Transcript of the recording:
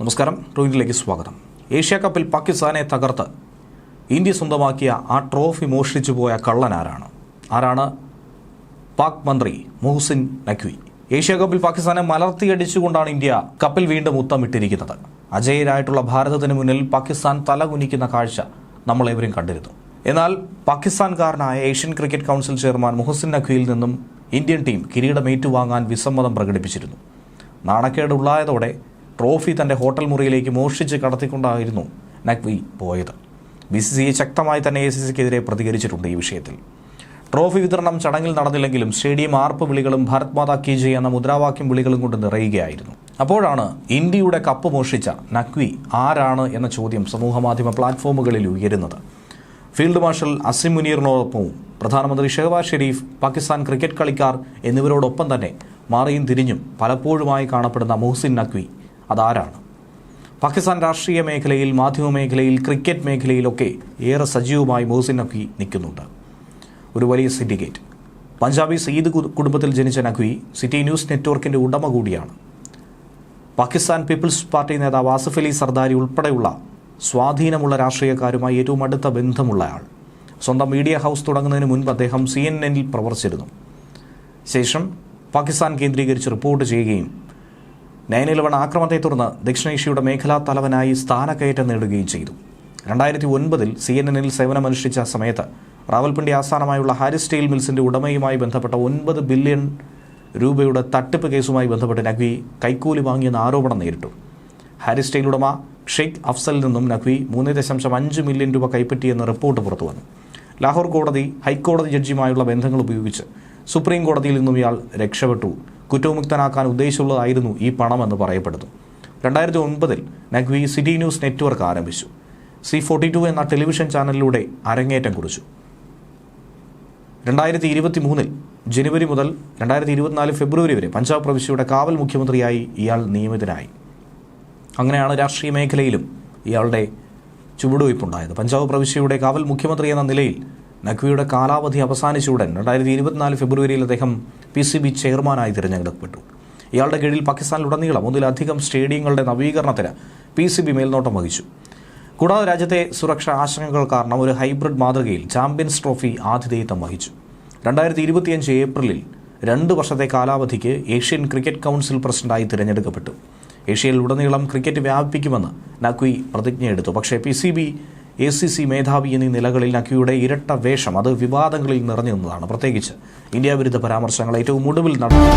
നമസ്കാരം റോയിലേക്ക് സ്വാഗതം. ഏഷ്യ കപ്പിൽ പാകിസ്ഥാനെ തകർത്ത് ഇന്ത്യ സ്വന്തമാക്കിയ ആ ട്രോഫി മോഷ്ടിച്ചു പോയ കള്ളൻ ആരാണ്? ആരാണ്? പാക് മന്ത്രി മുഹസിൻ നഖ്വി. ഏഷ്യ കപ്പിൽ പാകിസ്ഥാനെ മലർത്തിയടിച്ചുകൊണ്ടാണ് ഇന്ത്യ കപ്പിൽ വീണ്ടും ഉത്തമിട്ടിരിക്കുന്നത്. അജയരായിട്ടുള്ള ഭാരതത്തിന് മുന്നിൽ പാകിസ്ഥാൻ തലകുനിക്കുന്ന കാഴ്ച നമ്മളേവരും കണ്ടിരുന്നു. എന്നാൽ പാകിസ്ഥാൻകാരനായ Asian cricket council chairman Mohsin നഖ്വിയിൽ നിന്നും ഇന്ത്യൻ ടീം കിരീടം ഏറ്റുവാങ്ങാൻ വിസമ്മതം പ്രകടിപ്പിച്ചിരുന്നു. നാണക്കേട് ഉള്ളായതോടെ ട്രോഫി തന്റെ ഹോട്ടൽ മുറിയിലേക്ക് മോഷ്ടിച്ച് കടത്തിക്കൊണ്ടായിരുന്നു നഖ്വി പോയത്. ബി സി സി ശക്തമായി തന്നെ എ സി സിക്കെതിരെ പ്രതികരിച്ചിട്ടുണ്ട് ഈ വിഷയത്തിൽ. ട്രോഫി വിതരണം ചടങ്ങിൽ നടന്നില്ലെങ്കിലും സ്റ്റേഡിയം ആർപ്പ് വിളികളും ഭാരത് മാതാ കി ജയ് എന്ന മുദ്രാവാക്യം വിളികളും കൊണ്ട് നിറയുകയായിരുന്നു. അപ്പോഴാണ് ഇന്ത്യയുടെ കപ്പ് മോഷ്ടിച്ച നഖ്വി ആരാണ് എന്ന ചോദ്യം സമൂഹമാധ്യമ പ്ലാറ്റ്ഫോമുകളിൽ ഉയരുന്നത്. ഫീൽഡ് മാർഷൽ അസിം മുനീറിനോടൊപ്പവും പ്രധാനമന്ത്രി ഷെഹബാസ് ഷെരീഫ് പാകിസ്ഥാൻ ക്രിക്കറ്റ് കളിക്കാർ എന്നിവരോടൊപ്പം തന്നെ മാറിയും തിരിഞ്ഞും പലപ്പോഴുമായി കാണപ്പെടുന്ന മുഹസിൻ നഖ്വി അതാരാണ്? പാകിസ്ഥാൻ രാഷ്ട്രീയ മേഖലയിൽ മാധ്യമ മേഖലയിൽ ക്രിക്കറ്റ് മേഖലയിലൊക്കെ ഏറെ സജീവമായി മുഹസിൻ നഖ്വി നിൽക്കുന്നുണ്ട്. ഒരു വലിയ സിൻഡിക്കേറ്റ്. പഞ്ചാബി സയ്യിദ് കുടുംബത്തിൽ ജനിച്ച നഖ്വി സിറ്റി ന്യൂസ് നെറ്റ്വർക്കിന്റെ ഉടമ കൂടിയാണ്. പാകിസ്ഥാൻ പീപ്പിൾസ് പാർട്ടി നേതാവ് ആസിഫ് അലി സർദാരി ഉൾപ്പെടെയുള്ള സ്വാധീനമുള്ള രാഷ്ട്രീയക്കാരുമായി ഏറ്റവും അടുത്ത ബന്ധമുള്ളയാൾ സ്വന്തം മീഡിയ ഹൗസ് തുടങ്ങുന്നതിന് മുൻപ് അദ്ദേഹം സി എൻ എന്നിൽ പ്രവർത്തിച്ചിരുന്നു. ശേഷം പാകിസ്ഥാൻ കേന്ദ്രീകരിച്ച് റിപ്പോർട്ട് ചെയ്യുകയും നയൻ ആക്രമണത്തെ തുടർന്ന് ദക്ഷിണേഷ്യയുടെ മേഖലാ തലവനായി സ്ഥാനക്കയറ്റം നേടുകയും ചെയ്തു. രണ്ടായിരത്തി ഒൻപതിൽ സി എൻ എന്നിൽ സേവനമനുഷ്ഠിച്ച സമയത്ത് റാവൽപിണ്ടി ആസ്ഥാനമായുള്ള ഹാരിസ് സ്റ്റീൽ മിൽസിന്റെ ഉടമയുമായി ബന്ധപ്പെട്ട ഒൻപത് ബില്യൺ രൂപയുടെ തട്ടിപ്പ് കേസുമായി ബന്ധപ്പെട്ട് നഖ്വി കൈക്കൂലി വാങ്ങിയെന്ന ആരോപണം നേരിട്ടു. ഹാരിസ് സ്റ്റീൽ ഉടമ ഷെയ്ഖ് അഫ്സലിൽ നിന്നും നഖ്വി മൂന്ന് ദശാംശം അഞ്ച് മില്യൺ രൂപ കൈപ്പറ്റിയെന്ന റിപ്പോർട്ട് പുറത്തു വന്നു. ലാഹോർ കോടതി ഹൈക്കോടതി ജഡ്ജിയുമായുള്ള ബന്ധങ്ങൾ ഉപയോഗിച്ച് സുപ്രീം കോടതിയിൽ നിന്നും ഇയാൾ രക്ഷപ്പെട്ടു. കുറ്റവിമുക്തനാക്കാൻ ഉദ്ദേശിച്ചുള്ളതായിരുന്നു ഈ പണമെന്ന് പറയപ്പെടുന്നു. രണ്ടായിരത്തി ഒൻപതിൽ നഖ്വി സിറ്റി ന്യൂസ് നെറ്റ്വർക്ക് ആരംഭിച്ചു. സി ഫോർട്ടി ടു എന്ന ടെലിവിഷൻ ചാനലിലൂടെ അരങ്ങേറ്റം കുറിച്ചു. രണ്ടായിരത്തി ഇരുപത്തി മൂന്നിൽ ജനുവരി മുതൽ രണ്ടായിരത്തി ഇരുപത്തിനാല് ഫെബ്രുവരി വരെ പഞ്ചാബ് പ്രവിശ്യയുടെ കാവൽ മുഖ്യമന്ത്രിയായി ഇയാൾ നിയമിതനായി. അങ്ങനെയാണ് രാഷ്ട്രീയ മേഖലയിലും ഇയാളുടെ ചുവടുവയ്പുണ്ടായത്. പഞ്ചാബ് പ്രവിശ്യയുടെ കാവൽ മുഖ്യമന്ത്രി എന്ന നിലയിൽ നഖ്വിയുടെ കാലാവധി അവസാനിച്ചുടൻ രണ്ടായിരത്തി ഇരുപത്തിനാല് ഫെബ്രുവരിയിൽ അദ്ദേഹം പി സി ബി ചെയർമാനായി തിരഞ്ഞെടുക്കപ്പെട്ടു. ഇയാളുടെ കീഴിൽ പാകിസ്ഥാനിലുടനീളം ഒന്നിലധികം സ്റ്റേഡിയങ്ങളുടെ നവീകരണത്തിന് പി സി ബി മേൽനോട്ടം വഹിച്ചു. കൂടാതെ രാജ്യത്തെ സുരക്ഷാ ആശങ്കകൾ കാരണം ഒരു ഹൈബ്രിഡ് മാതൃകയിൽ ചാമ്പ്യൻസ് ട്രോഫി ആതിഥേയത്വം വഹിച്ചു. രണ്ടായിരത്തി ഇരുപത്തിയഞ്ച് ഏപ്രിലിൽ രണ്ട് വർഷത്തെ കാലാവധിക്ക് ഏഷ്യൻ ക്രിക്കറ്റ് കൗൺസിൽ പ്രസിഡന്റായി തിരഞ്ഞെടുക്കപ്പെട്ടു. ഏഷ്യയിൽ ഉടനീളം ക്രിക്കറ്റ് വ്യാപിപ്പിക്കുമെന്ന് നഖ്വി പ്രതിജ്ഞയെടുത്തു. പക്ഷേ P C B A C C മേധാവി എന്നീ നിലകളിൽ നഖിയുടെ ഇരട്ട വേഷം അത് വിവാദങ്ങളിൽ നിറഞ്ഞു നിന്നതാണ് പ്രത്യേകിച്ച് ഇന്ത്യ വിരുദ്ധ പരാമർശങ്ങൾ ഏറ്റവും ഒടുവിൽ നടന്നു.